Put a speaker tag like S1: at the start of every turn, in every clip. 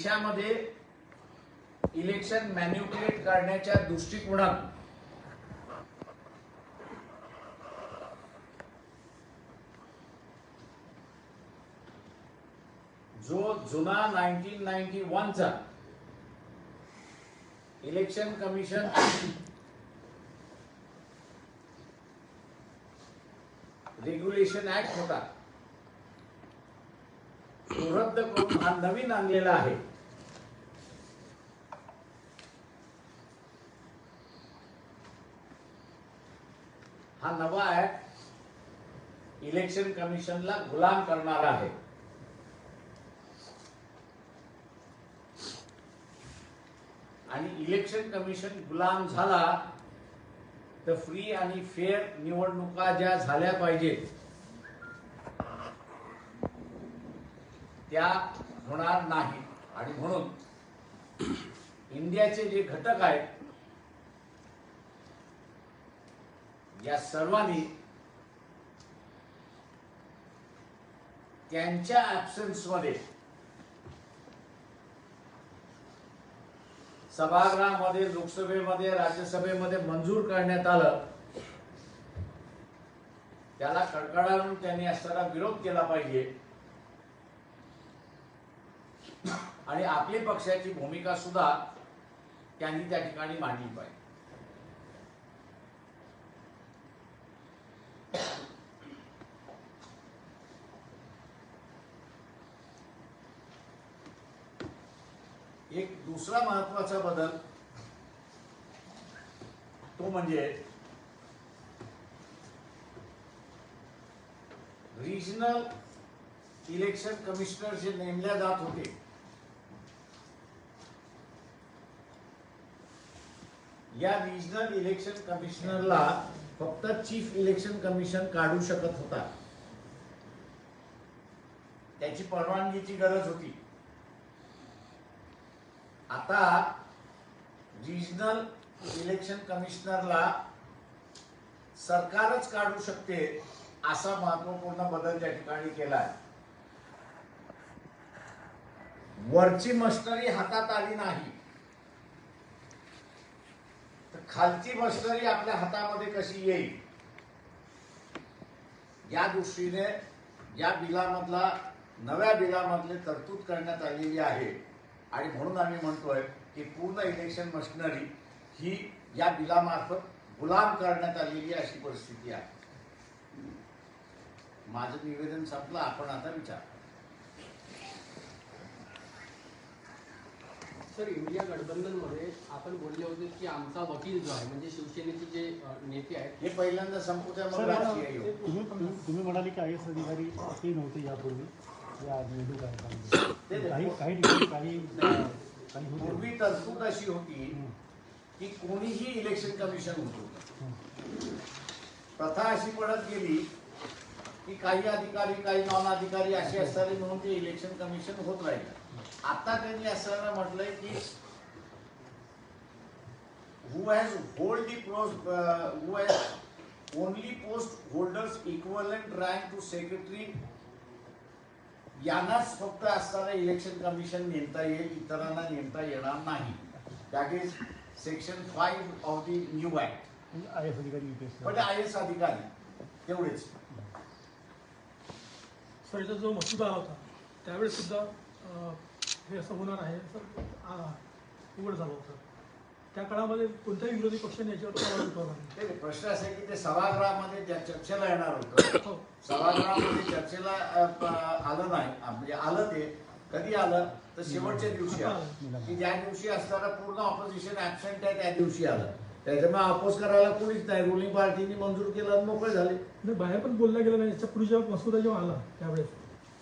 S1: देशामध्ये election manipulate करण्याच्या दृष्टिकोनात जो जुना नाईन्टीन नाईन्टी वनचा इलेक्शन कमिशन रेग्युलेशन ऍक्ट होता तो रद्द करून हा नवीन आणलेला आहे. हा नवा ऍक्ट इलेक्शन कमिशनला गुलाम करणार आहे. आणि इलेक्शन कमिशन गुलाम झाला तर फ्री आणि फेअर निवडणुका ज्या झाल्या पाहिजेत त्या होणार नाही. आणि म्हणून इंडियाचे जे घटक आहेत या सर्वांनी त्यांच्या ऍब्सन्समध्ये सभागृहामध्ये लोकसभेमध्ये राज्यसभेमध्ये मंजूर करण्यात आलं. त्याला कडकडावून त्यांनी असताना विरोध केला पाहिजे. आणि आपली पक्षाची भूमिका सुद्धा त्यांनी त्या ठिकाणी मांडली पाहिजे. एक दुसरा महत्त्वाचा बदल तो म्हणजे रिजनल इलेक्शन कमिशनर जे नेमल्या जात होते या रिजनल इलेक्शन कमिशनरला फक्त चीफ इलेक्शन कमिशन काढू शकत होता. त्याची परवानगीची गरज होती. आता रिजनल इलेक्शन कमिशनरला सरकारच काढू शकते असा महत्त्वपूर्ण बदल त्या ठिकाणी केला आहे वरची मशनरी हातात आली नाही. तर खालची मशनरी आपल्या हातामध्ये कशी येईल? या दृष्टीने या बिलामधला नव्या बिलामधले तरतूद करण्यात आलेली आहे. आणि म्हणून आम्ही म्हणतोय की पूर्ण इलेक्शन मशिनरी ही या बिलामार्फत गुलाम करण्यात आलेली अशी परिस्थिती आहे. माझं निवेदन संपलं आपण आता विचार.
S2: सर इंडिया गठबंधनमध्ये आपण बोलले होते की आमचा वकील जो आहे म्हणजे शिवसेनेचे जे नेते आहेत
S1: हे पहिल्यांदा संपू द्या मग
S3: सर
S1: राजकीय येऊ.
S3: तुम्ही तुम्ही म्हणाले की आय एस अधिकारी ते नव्हते यापूर्वी. या निवडणूक आयोगामध्ये काही काही ठिकाणी काही काही होते
S1: पूर्वी तरतूद अशी होती
S3: हं,
S1: की कोणीही इलेक्शन कमिशन होतो.
S3: हं.
S1: प्रथा अशी पडत गेली की काही अधिकारी काही नॉन अधिकारी असे असणारे म्हणून ते इलेक्शन कमिशन होत राहिले. आता त्यांनी असं म्हटलंय की who has hold the post who has only post holders equivalent rank to secretary यांनाच फक्त असताना इलेक्शन कमिशन नेमता येईल इतरांना नेमता येणार नाही. That is section five of the new act
S3: I S अधिकारी UPSC.
S1: पण आय एस अधिकारी तेवढेच.
S4: सर इथं जो मसुदा होता त्यावेळेस सुद्धा हे असं होणार आहे असं उघड झालं होतं. त्या काळामध्ये कोणत्याही विरोधी पक्षाने याच्यावर
S1: प्रश्न असा की ते सभागृहामध्ये ज्या चर्चेला येणार होतं
S4: हो.
S1: सभागृहामध्ये चर्चेला आलं नाही. म्हणजे आलं ते कधी आलं तर शेवटच्या दिवशी आलं. की ज्या दिवशी असताना पूर्ण ऑपोजिशन ऍबसेंट आहे त्या दिवशी आलं. त्याच्यामुळे अपोज करायला कोणीच नाही. रुलिंग पार्टीनी मंजूर केलं मोकळे झाले.
S4: नाही बाहेर पण बोललं गेलं नाही. याच्या पूर्वी जेव्हा मसुदा जेव्हा आला त्यावेळेस.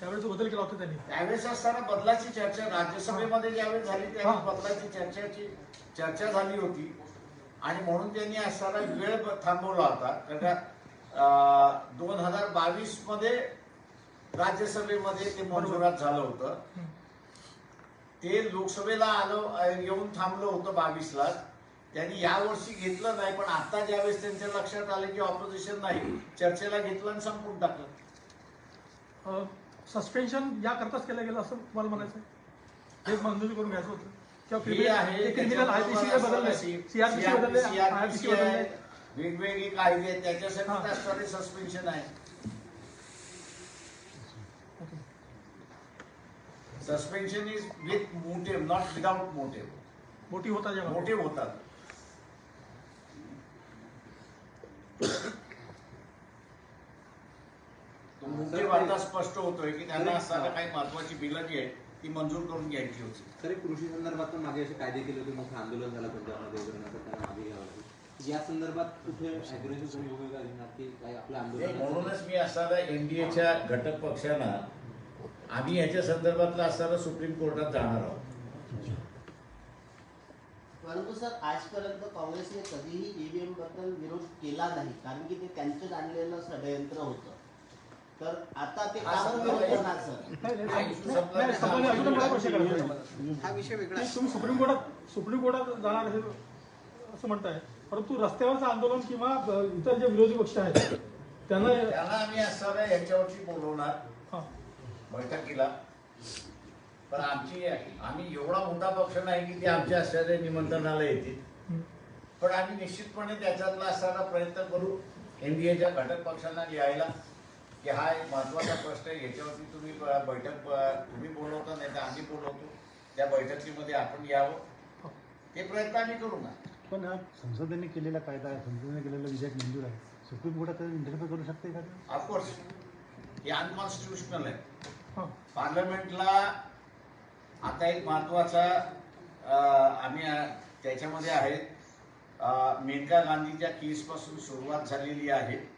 S4: त्यावेळेस बदल केला होता त्यांनी.
S1: त्यावेळेस असताना बदलाची चर्चा राज्यसभेमध्ये ज्यावेळेस झाली त्यावेळेस. बदलाची चर्चेची चर्चा झाली होती. आणि म्हणून त्यांनी असताना वेळ थांबवला होता. कारण दोन हजार बावीसमध्ये राज्यसभेमध्ये ते मंजुरात झालं होतं. ते लोकसभेला आलं येऊन थांबलं होतं बावीसला. त्यांनी यावर्षी घेतलं नाही पण आता ज्यावेळेस त्यांच्या लक्षात आलं की ऑपोजिशन नाही चर्चेला घेतलं आणि संपून टाकलं.
S4: सस्पेन्शन याकरताच केलं गेलं असं मला म्हणायचं आहे हे मंजुरी करून घ्यायचं होतं. किंवा criminal-
S1: आहे
S4: क्रिमिनल आयपीसी बदलले सीआरपीसी बदलले आयपीसी बदलले
S1: वेगवेगळे कायदे आहेत, त्याच्यासाठी. सस्पेन्शन आहे. Suspension is with motive not without motive
S4: मोठी होता
S1: मोटिव्ह होतात. स्पष्ट होतोय की त्यांना असताना काही महत्वाची बिलं जी आहेत ती मंजूर करून घ्यायची होती.
S5: तरी कृषी संदर्भात पण मागे असे कायदे केले होते मोठं आंदोलन झालं पंजाबमध्ये वगैरे नंतर त्यांना मागे घ्यावं लागलं. या संदर्भात कुठे अग्रेसिव्ह कोणी भूमिका घेणार की काही आपलं आंदोलन
S1: म्हणूनच मी असताना एनडीएच्या घटक पक्षांना आम्ही याच्या संदर्भातलं असताना सुप्रीम कोर्टात जाणार आहोत.
S6: परंतु सर आजपर्यंत काँग्रेसने कधीही ईव्हीएमबद्दल विरोध केला नाही कारण की ते त्यांचं आणलेलं षडयंत्र होतं. तर आता ते
S1: हा
S5: विषय वेगळा
S4: तुम्ही सुप्रीम कोर्टात सुप्रीम कोर्टात जाणार हे असं म्हणताय. परंतु रस्त्यावरचं आंदोलन किंवा इतर जे विरोधी पक्ष आहेत त्यांना
S1: त्यांना आम्ही असताना याच्यावरती बोलवणार.
S4: हा,
S1: बैठकीला. पण आमची आम्ही एवढा मोठा पक्ष नाही की ते आमच्या असणाऱ्या निमंत्रणाला येतील. पण आम्ही निश्चितपणे त्याच्यातला असताना प्रयत्न करू. एनडीएच्या घटक पक्षांना लिहायला. की हा एक महत्त्वाचा प्रश्न आहे. याच्यावरती तुम्ही बैठक तुम्ही बोलवता नाही तर आम्ही बोलवतो. त्या बैठकीमध्ये आपण यावं. ते प्रयत्न आम्ही करू ना.
S3: पण हा संसदेने केलेला कायदा आहे. संसदेने केलेलं विधेयक मंजूर आहे. सुप्रीम कोर्टात इंटरफेअर करू शकते का?
S1: ऑफकोर्स हे अनकॉन्स्टिट्युशनल आहे.
S4: हा.
S1: पार्लमेंटला आता एक महत्त्वाचा अं, आम्ही त्याच्यामध्ये आहे. अं, मेनका गांधीच्या केस पासून सुरुवात झालेली आहे.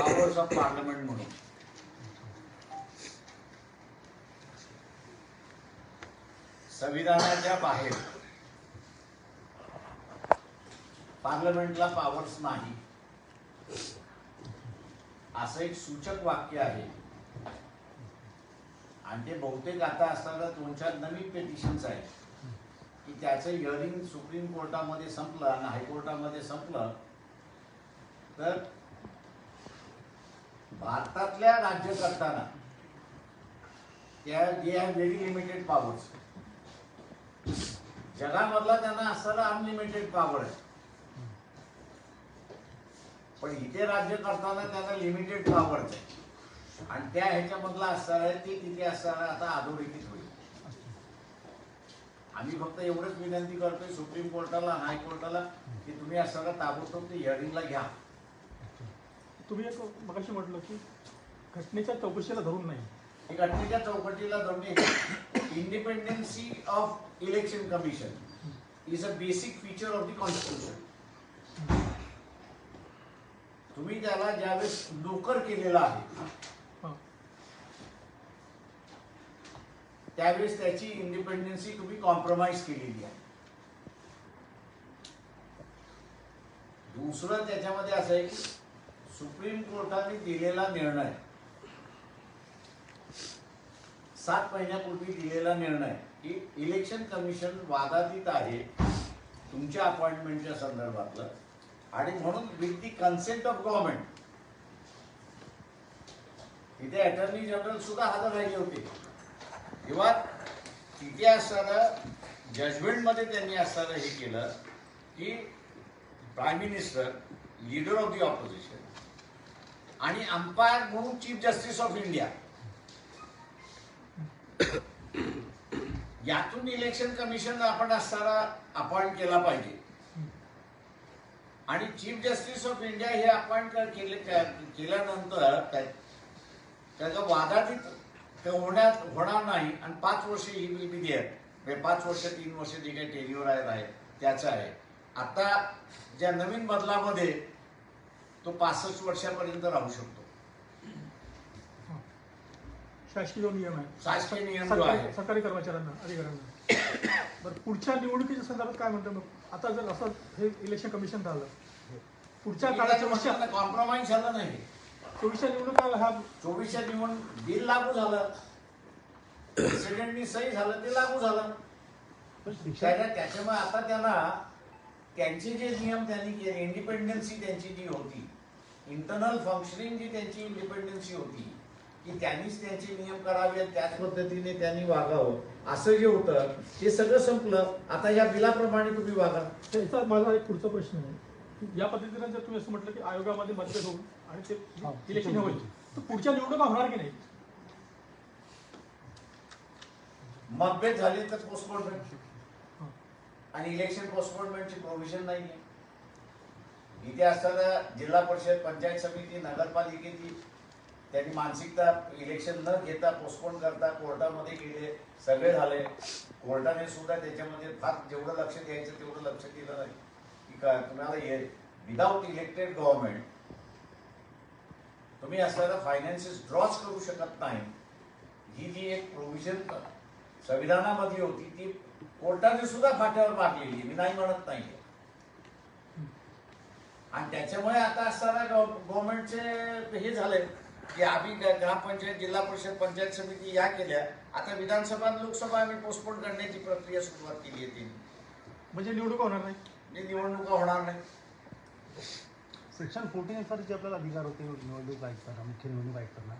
S1: पावर्स ऑफ पार्लमेंट म्हणून. संविधानाच्या बाहेर. पार्लमेंटला पावर्स नाही. असं एक सूचक वाक्य आहे. आणि ते बहुतेक आता असताना दोन चार नवीन पेटिशन्स आहेत. की त्याचं हिअरिंग सुप्रीम कोर्टामध्ये संपलं आणि हायकोर्टामध्ये संपलं तर भारतातल्या राज्य करताना त्या they have very limited powers जगामधला त्यांना असताना अनलिमिटेड पॉवर आहे. पण इथे राज्य करताना त्यांना लिमिटेड पॉवर आहे. आणि त्या ह्याच्यामधला असणार आहे तिथे असताना आता अधोरेखित होईल. आम्ही फक्त एवढंच विनंती करतोय सुप्रीम कोर्टाला हायकोर्टाला की तुम्ही असताना ताबडतोब ते हिअरिंगला घ्या.
S4: तुम्ही एक मगाशी म्हटलं की घटनेच्या चौकशीला धरून नाही.
S1: घटनेच्या चौकटीला धरून independency of election commission is a basic feature of the constitution तुम्ही त्याला ज्यावेळेस नोकर केलेला आहे. त्यावेळेस त्याची इंडिपेंडन्सी तुम्ही कॉम्प्रोमाइज केलेली आहे. दुसरं त्याच्यामध्ये असं आहे की सुप्रीम कोर्टाने दिलेला निर्णय. सात महिन्यापूर्वी दिलेला निर्णय की इलेक्शन कमिशन वादातीत आहे तुमच्या अपॉइंटमेंटच्या संदर्भातलं आणि म्हणून with the consent of government तिथे अटर्नी जनरल सुद्धा हजर राहिले होते. किंवा तिथे असताना जजमेंटमध्ये त्यांनी असताना हे केलं की prime minister leader of the opposition आणि अंपायर म्हणून चीफ जस्टिस ऑफ इंडिया. यातून इलेक्शन कमिशन आपण असताना अपॉइंट केला पाहिजे. आणि चीफ जस्टिस ऑफ इंडिया हे अपॉइंट केले केल्यानंतर त्या- त्याचं वादातीत होण्यात होणार नाही. आणि पाच वर्ष ही विल बी देअर म्हणजे पाच वर्ष तीन वर्ष जे काही टेन्युअर आहे त्याचं आहे. आता ज्या नवीन बदलामध्ये तो पासष्ट वर्षापर्यंत राहू शकतो.
S4: शासकीय नियम आहे.
S1: शासकीय नियम जो आहे.
S4: सरकारी कर्मचाऱ्यांना अधिकाऱ्यांना. बरं पुढच्या निवडणुकीच्या संदर्भात काय म्हणतो मग? आता जर असं हे इलेक्शन कमिशन झालं पुढच्या काळाच्या वर्षात
S1: कॉम्प्रोमाइज झालं नाही.
S4: चोवीसच्या निवडणुका हा
S1: चोवीसच्या निवडून बिल लागू झालं. प्रेसिडेंटनी सही झालं ते लागू झालं. त्याच्या त्याच्यामुळे आता त्यांना त्यांचे जे नियम त्यांनी केले इंडिपेंडन्सी त्यांची जी होती इंटरनल फंक्शनिंग जी त्यांची इंडिपेंडन्सी होती की त्यांनीच त्यांचे नियम करावे त्याच पद्धतीने त्यांनी वागावं. असं जे होतं ते सगळं संपलं. आता या बिलाप्रमाणे तुम्ही वागा.
S4: त्याचा माझा एक पुढचा प्रश्न आहे. या पद्धतीने जर तुम्ही असं म्हटलं की आयोगामध्ये मतभेद होऊन आणि ते
S3: हा.
S4: इलेक्शन होईल तर पुढच्या निवडणुका होणार की नाही?
S1: मतभेद झाले तर पोस्टपोनमेंट. आणि इलेक्शन पोस्टपोनमेंटची प्रोव्हिजन नाही आहे इथे असताना जिल्हा परिषद पंचायत समिती नगरपालिकेची त्यांनी मानसिकता इलेक्शन न घेता पोस्टपोन करता कोर्टामध्ये गेले सगळे झाले. कोर्टाने सुद्धा त्याच्यामध्ये फार जेवढं लक्ष द्यायचं तेवढं लक्ष दिलं नाही. की का तुम्हाला हे विदाऊट इलेक्टेड गव्हर्नमेंट तुम्ही असताना फायनान्सेस ड्रॉच करू शकत नाही. ही जी एक प्रोव्हिजन संविधानामध्ये होती ती कोर्टाने सुद्धा फाट्यावर मारलेली मी नाही म्हणत नाही आणि त्याच्यामुळे आता असताना गव्हर्नमेंटचे हे झाले की आम्ही ग्रामपंचायत जिल्हा परिषद पंचायत समिती या केल्या. आता विधानसभा आणि लोकसभा आम्ही पोस्टपोन करण्याची प्रक्रिया सुरुवात केली आहे त्यांनी
S4: म्हणजे निवडणुका होणार नाही?
S1: जी निवडणुका होणार नाही.
S3: सेक्शन फोर्टीन नुसार जे आपल्याला अधिकार होते निवडणूक आयुक्तांना मुख्य निवडणूक आयुक्तांना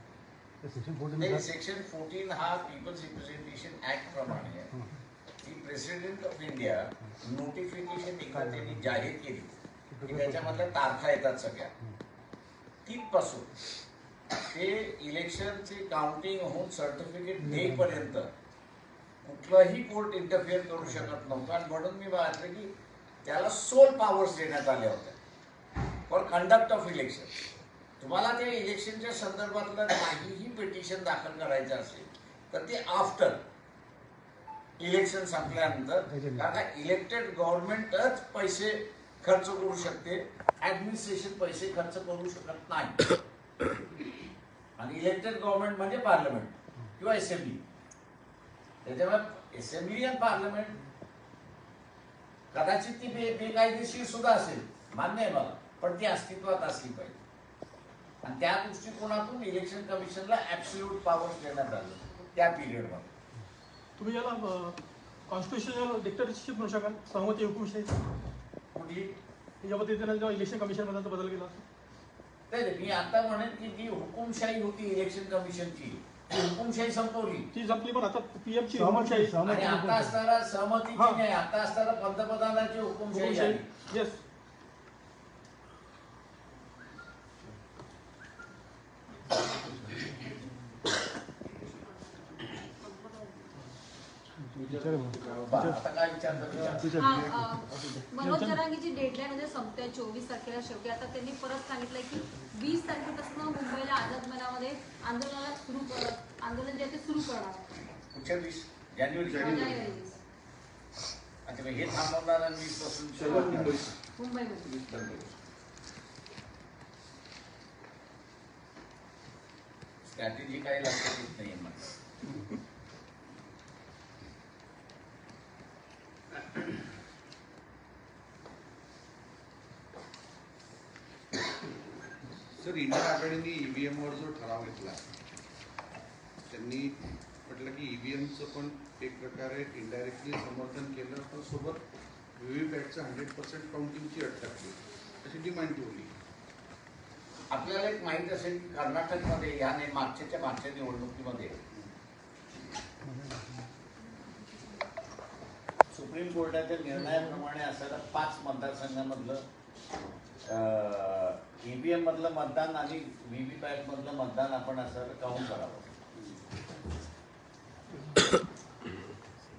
S3: ते सेक्शन फोर्टीन
S1: सेक्शन फोर्टीन हा पीपल्स रिप्रेझेंटेशन ऍक्ट प्रमाणे प्रेसिडेंट ऑफ इंडिया नोटिफिकेशन एकदा त्यांनी जाहीर केली. की त्याच्यामधल्या तारखा येतात सगळ्या. तिथपासून ते इलेक्शनचे काउंटिंग होऊन सर्टिफिकेट देईपर्यंत कुठलंही कोर्ट इंटरफिअर करू शकत नव्हतं. आणि म्हणून मी म्हटलं की त्याला सोल पॉवर्स देण्यात आल्या होत्या. फॉर कंडक्ट ऑफ इलेक्शन तुम्हाला त्या इलेक्शनच्या संदर्भातलं काहीही पिटिशन दाखल करायचं असेल तर ते आफ्टर इलेक्शन संपल्यानंतर कारण इलेक्टेड गव्हर्नमेंटच पैसे खर्च करू शकते ऍडमिनिस्ट्रेशन पैसे खर्च करू शकत नाही. आणि इलेक्टेड गव्हर्नमेंट म्हणजे पार्लमेंट किंवा असेंब्ली त्याच्यामुळे असेंब्ली आणि पार्लमेंट कदाचित ती बेकायदेशीर सुद्धा असेल मान्य आहे मला पण ती अस्तित्वात असली पाहिजे. आणि त्या दृष्टिकोनातून इलेक्शन कमिशनला ऍब्सल्यूट पॉवर्स देण्यात आलं त्या पिरियडमध्ये
S4: तुम्ही याला कॉन्स्टिट्युशनल डिक्टेटरशिप म्हणू शकाल सहमती विषयी? पद्धतीने जेव्हा इलेक्शन कमिशनमध्ये बदल केला.
S1: नाही मी आता म्हणेन की जी हुकुमशाही होती इलेक्शन कमिशनची ती हुकुमशाही संपवली.
S4: ती संपली पण आता पीएम ची
S3: सहमती
S4: हुकुमशाही
S1: आणि आता असताना सहमतीची
S4: हा.
S1: नाही आता असताना पंतप्रधानाची हुकुमशाही
S4: येस
S1: बरं, आता काय विचारता विचार
S3: तुझ्या
S7: हा, अ, मनोज जरांगीची डेडलाईन म्हणजे संपते चोवीस तारखेला शेवटी. आता त्यांनी परत सांगितलंय की वीस तारखेपासून मुंबईला आझाद मैदानामध्ये आंदोलनाला सुरू कर आंदोलन जे आहे ते सुरू करणार
S1: जानेवारी.
S7: जानेवारी
S1: हे थांबवणार आणि
S5: वीसपासून
S7: मुंबईमध्ये.
S1: स्ट्रॅटेजी काही लक्षात येत नाहीये
S8: सर इंडियन आघाडीने ईव्हीएम वर जो ठराव घेतला त्यांनी म्हटलं की ईव्हीएमचं पण एक प्रकारे इनडायरेक्टली समर्थन केलं पण सोबत व्हीव्हीपॅटचं हंड्रेड पर्सेंट काउंटिंगची अट टाकली अशी डिमांड ठेवली.
S1: आपल्याला एक माहीत असेल कर्नाटकमध्ये या नाही मागच्याच्या मागच्या निवडणुकीमध्ये सुप्रीम कोर्टाच्या निर्णयाप्रमाणे असायला पाच मतदारसंघामधलं ईव्हीएम मधलं मतदान आणि व्हीव्हीपॅट मधलं मतदान आपण असं काउंट करावं.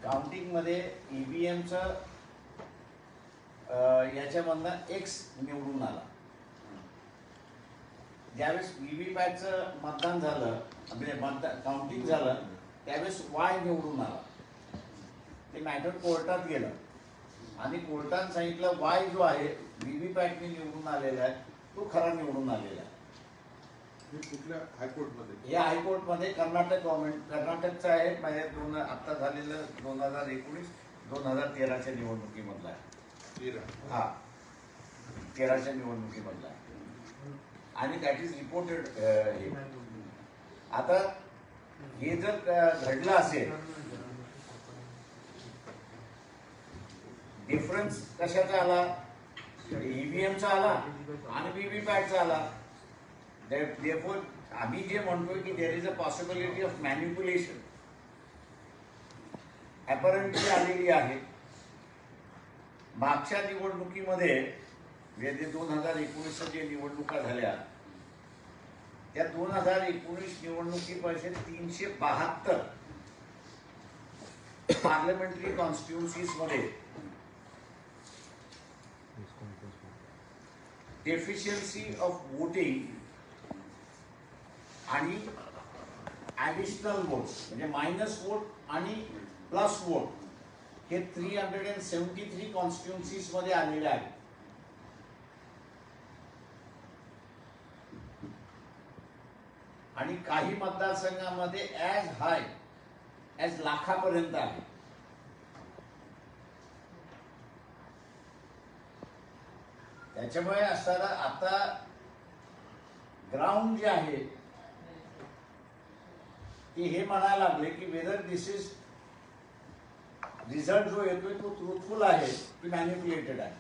S1: काउंटिंगमध्ये ईव्हीएमचं याच्यामधनं एक्स निवडून आला. ज्यावेळेस व्हीव्हीपॅटचं मतदान झालं म्हणजे मतदान काउंटिंग झालं त्यावेळेस वाय निवडून आला. ते मॅटर कोर्टात गेलं. आणि कोर्टाने सांगितलं वाय जो आहे व्हीव्हीपॅटने निवडून आलेला आहे. तो खरा निवडून आलेला आहे.
S8: कुठल्या हायकोर्टमध्ये?
S1: या हायकोर्टमध्ये कर्नाटक गव्हर्नमेंट कर्नाटकचं आहे. माझ्या दोन आता झालेलं दोन हजार एकोणीस दोन हजार तेराच्या निवडणुकीमधला आहे.
S8: तेरा.
S1: हा. तेराच्या निवडणुकीमधला आहे. आणि दॅट इज रिपोर्टेड हे. आता हे जर घडलं असेल डिफरन्स कशाचा आला? ईव्हीएमचा आला आणि व्हीव्हीपॅटचा आला. देअरफोर आम्ही जे म्हणतोय की there is a possibility of manipulation apparently आलेली आहे. मागच्या निवडणुकीमध्ये जे दोन हजार एकोणीस जे निवडणुका झाल्या. त्या दोन हजार एकोणीस निवडणुकीपासून तीनशे बहात्तर. पार्लमेंटरी कॉन्स्टिट्युन्सीजमध्ये डेफिशियन्सी ऑफ वोटिंग आणि ॲडिशनल वोट्स म्हणजे मायनस वोट आणि प्लस वोट हे three hundred and seventy three कॉन्स्टिट्युन्सीजमध्ये आलेले आहेत. आणि काही मतदारसंघामध्ये ॲज हाय ॲज लाखापर्यंत आहे. त्याच्यामुळे असताना आता ग्राउंड जे आहे ते हे म्हणायला लागले की वेदर दिस इज रिझल्ट जो येतोय तो ट्रुथफुल आहे की मॅन्युप्युलेटेड आहे.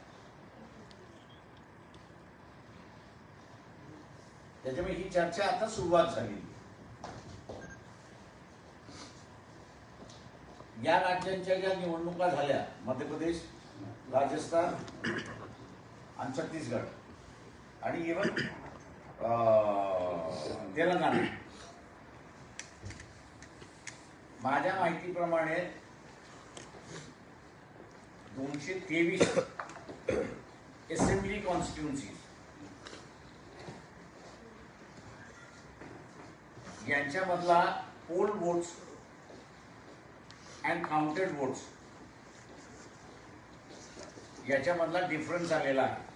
S1: त्याच्यामुळे ही चर्चा आता सुरुवात झाली. या राज्यांच्या ज्या निवडणुका झाल्या मध्य प्रदेश राजस्थान आणि छत्तीसगड. आणि इवन तेलंगणा. माझ्या माहितीप्रमाणे दोनशे तेवीस असेंब्ली कॉन्स्टिट्युन्सी यांच्यामधला poll votes and counted votes याच्यामधला difference आलेला आहे.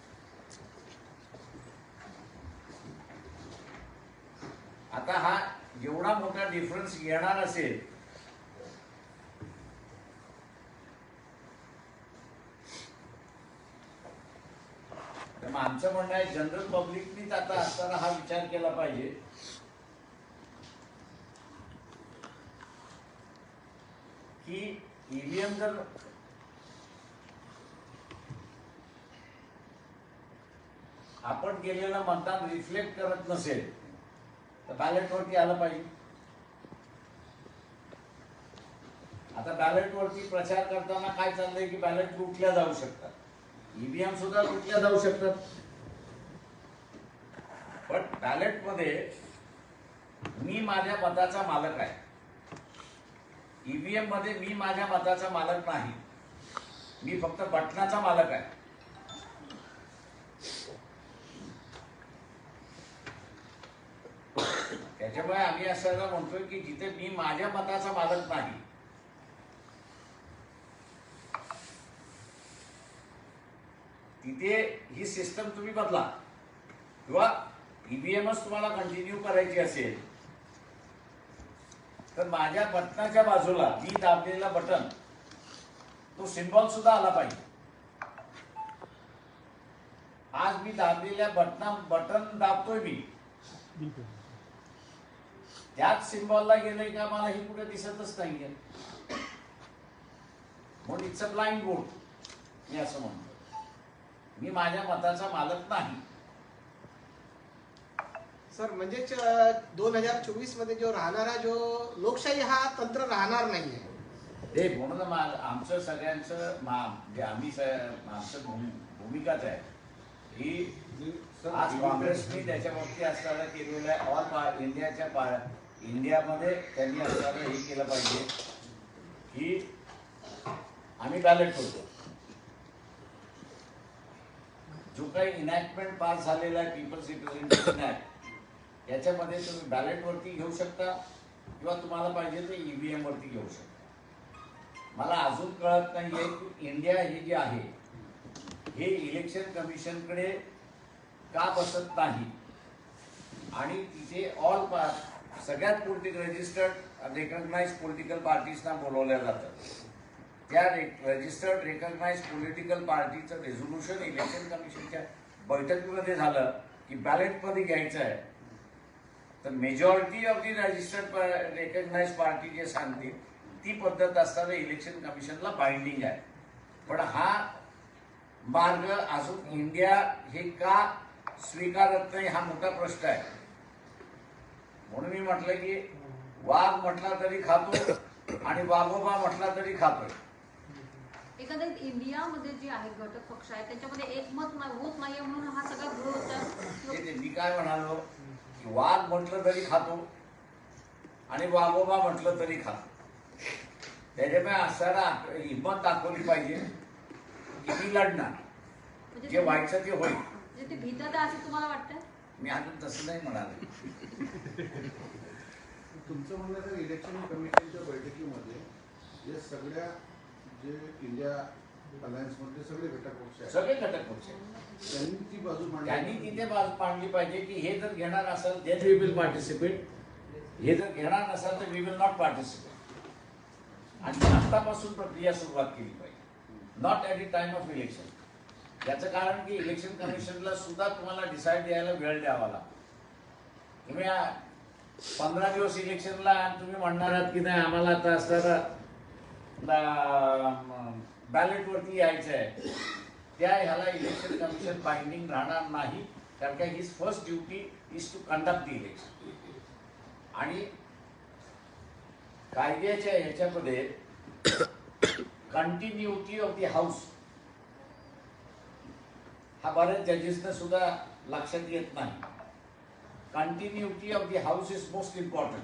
S1: आता हा एवढा मोठा डिफरन्स येणार असेल तर मग आमचं म्हणणं आहे जनरल पब्लिकनीच आता असताना हा विचार केला पाहिजे. की ईव्हीएम जर आपण केलेलं मतदान रिफ्लेक्ट करत नसेल तर बॅलेटवरती आलं पाहिजे. आता बॅलेटवरती प्रचार करताना काय चाललंय की बॅलेट लुटल्या जाऊ शकतात? ईव्हीएम सुद्धा लुटल्या जाऊ शकतात? पण बॅलेटमध्ये मी माझ्या मताचा मालक आहे. ईव्हीएममध्ये मी माझ्या मताचा मालक नाही. मी फक्त बटनाचा मालक आहे. त्याच्यामुळे आम्ही असं म्हणतोय की जिथे मी माझ्या मताचा मालक नाही तिथे ही सिस्टम तुम्ही बदला. किंवा ईव्हीएमच तुम्हाला कंटिन्यू करायची असेल तर माझ्या बटनाच्या बाजूला मी दाबलेला बटन तो सिम्बॉल सुद्धा आला पाहिजे. आज मी दाबलेल्या बटना बटन दाबतोय मी.
S3: बिलकुल
S1: त्याच सिम्बॉलला गेलंय का मला हे कुठे दिसतच नाहीये. म्हणून इट्स अ ब्लाइंड वोट मी असं म्हणतो. मी माझ्या मताचा मालक नाही.
S9: सर म्हणजेच दोन हजार चोवीसमध्ये जो राहणारा जो लोकशाही हा तंत्र राहणार नाहीये.
S1: ते म्हणून आमचं सगळ्यांचं जे आम्ही आमचं भूम- भूमिकाच आहे. ही आज काँग्रेसने त्याच्यावरती असताना केलेल्या ऑल इंडियाच्या इंडियामध्ये त्यांनी असताना हे केलं पाहिजे की आम्ही बॅलेट करतो जो काही इनॅक्टमेंट पास झालेला आहे पीपल्स रिप्रेझेंटेशन ऍक्ट याच्यामध्ये तुम्ही बॅलेटवरती घेऊ शकता किंवा तुम्हाला पाहिजे तर ईव्हीएम वरती घेऊ शकता. मला अजून कळत नाही आहे की इंडिया हे जे आहे हे इलेक्शन कमिशनकडे का बसत नाही? आणि तिथे ऑल पास सगळ्यात पोलिटिकल रजिस्टर्ड रेकग्नाइज पॉलिटिकल पार्टीजना बोलवल्या जातं त्या रजिस्टर्ड रेकग्नाइज पॉलिटिकल पार्टीचं रेझोल्युशन इलेक्शन कमिशनच्या बैठकीमध्ये झालं की बॅलेटमध्ये घ्यायचं आहे. तर majority of the registered recognise party जे सांगते ती पद्धत असताना इलेक्शन कमिशनला बाइंडिंग आहे. पण हा मार्ग अजून इंडिया हे का स्वीकारत नाही हा मोठा प्रश्न आहे. म्हणून मी म्हटलं की वाघ म्हटला तरी खातो आणि वाघोबा म्हटला तरी खातोय.
S7: एकंदरीत इंडियामध्ये जे आहे घटक पक्ष आहे त्याच्यामध्ये एकमत नाही होत नाहीये म्हणून हा सगळा
S1: ते मी काय म्हणालो की वाघ म्हटलं तरी खातो आणि वाघोबा म्हटलं तरी खातो. त्याच्यामुळे असताना हिंमत दाखवली पाहिजे की मी लढणार
S7: म्हणजे
S1: जे व्हायचं ते होईल.
S7: म्हणजे ते भीतात असं तुम्हाला वाटतं?
S1: मी अजून तसं नाही म्हणाले.
S8: तुमचं म्हणणं तर इलेक्शन कमिशनच्या बैठकीमध्ये या सगळ्या जे इंडिया अलायन्स मधले सगळे घटक पक्ष आहेत
S1: सगळे घटक पक्ष.
S8: त्यांनी ती बाजू
S1: त्यांनी
S8: मांडली
S1: तिथे बाजू मांडली पाहिजे की हे जर घेणार असेल देन वी विल पार्टिसिपेट हे जर घेणार नसाल तर वी विल नॉट पार्टिसिपेट आणि आतापासून प्रक्रिया सुरुवात केली पाहिजे. Not at the time of election याचं कारण की इलेक्शन कमिशनला सुद्धा तुम्हाला डिसाईड द्यायला वेळ द्यावा लागतो. तुम्ही पंधरा दिवस इलेक्शनला तुम्ही म्हणणार आहात की नाही आम्हाला आता सर बॅलेटवरती यायचं आहे त्या ह्याला इलेक्शन कमिशन बाइंडिंग राहणार नाही कारण का his first duty is to conduct the election आणि कायद्याच्या ह्याच्यामध्ये कंटिन्युटी ऑफ द हाऊस हा बऱ्याच जजेसना सुद्धा लक्षात येत नाही. Continuity of the house is most important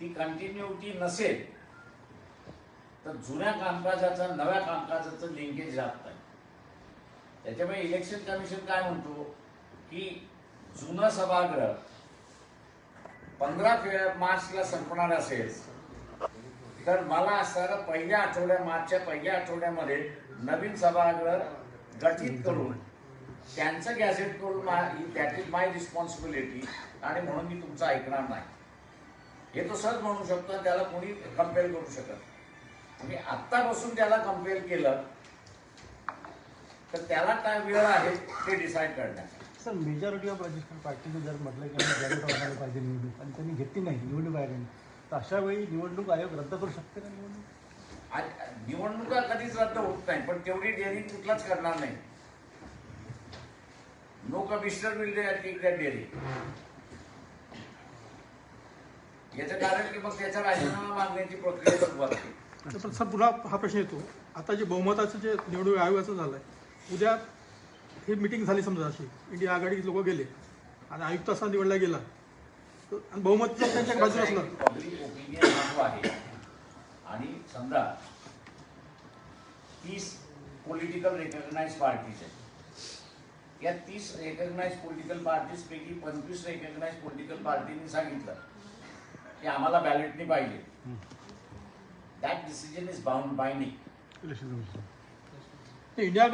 S1: ती कंटिन्युटी नसेल तर जुन्या कामकाजाचा नव्या कामकाजाचं लिंकेज जात नाही. त्याच्यामुळे इलेक्शन कमिशन काय म्हणतो? की जुनं सभागृह पंधरा फे मार्चला संपणार असेल तर मला असणारं पहिल्या आठवड्या मार्चच्या पहिल्या आठवड्यामध्ये नवीन सभागृह गठीत करून त्यांचं गॅझेट करून दॅट इज माय रिस्पॉन्सिबिलिटी आणि म्हणून मी तुमचं ऐकणार नाही. हे तो सहज म्हणू शकतो त्याला कोणी कंपेअर करू शकत मी आत्ता बसून त्याला कंपेअर केलं तर त्याला काय वेळ आहे ते डिसाईड करण्याचा
S3: सर मेजॉरिटी ऑफ रजिस्टर्ड पार्टीने जर म्हटलं की आम्ही बॅलेट पाहिजे निवडणूक आणि त्यांनी घेतली नाही निवडणूक आयोगाने तर अशा वेळी निवडणूक आयोग रद्द करू शकते का निवडणूक?
S1: आणि निवडणुका कधीच रद्द होत नाही पण तेवढी डेअरिंग कुठलाच करणार नाही. नो कमिशनर विल डेअरिंग याचं कारण की मग त्याचा राजीनामा मागण्याची प्रक्रिया सुरुवात
S4: पण सर पुन्हा हा प्रश्न येतो. आता जे बहुमताचं जे निवडणूक आयोगाचं झालं आहे उद्या ही मिटिंग झाली समजा अशी इंडिया आघाडी लोक गेले आणि आयुक्त असा निवडला गेला तर आणि बहुमत त्यांच्या बाजूला असलं
S1: पब्लिक ओपिनियन जो आहे आणि समजा तीस पॉलिटिकल रेकग्नाइज पार्टीज आहेत. या तीस रेकग्नाइज पॉलिटिकल पार्टीज पैकी पंचवीस रेकग्नाइज पॉलिटिकल पार्टीनी सांगितलं की आम्हाला बॅलेटनी पाहिजे. दॅट डिसिजन इज बाउंड
S4: ते इंडिया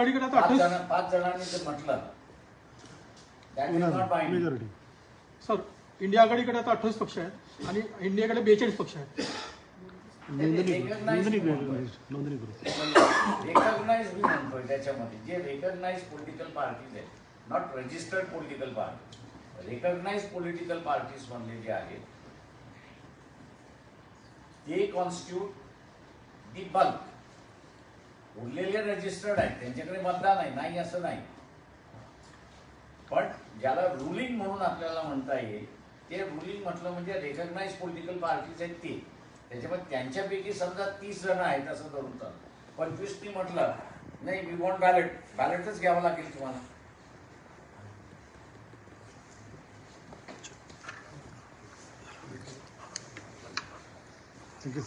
S1: पाच जणांनी जर म्हटलं that is not binding
S3: majority
S4: sir India आघाडीकडे आता अठ्ठावीस पक्ष आहेत आणि इंडियाकडे बेचाळीस पक्ष आहेत.
S1: रेकग्नाइज मी म्हणतोय त्याच्यामध्ये. जे रेकग्नाइज पॉलिटिकल पार्टीज आहेत not registered political party recognise political parties म्हणले जे आहेत ते कॉन्स्टिट्यूट दी बल्क उरलेले रजिस्टर्ड आहेत. त्यांच्याकडे मतदान आहे. नाही असं नाही. पण ज्याला रुलिंग म्हणून आपल्याला म्हणता येईल ते रुलिंग म्हटलं म्हणजे रेकग्नाइज पॉलिटिकल पार्टीज आहेत ते. त्याच्यामुळे त्यांच्यापैकी समजा तीस जण आहेत असं धरून चालतं पंचवीसनी म्हटलं नाही वी वॉन्ट बॅलेट बॅलेटच घ्यावं लागेल तुम्हाला.
S3: Sir
S1: thank you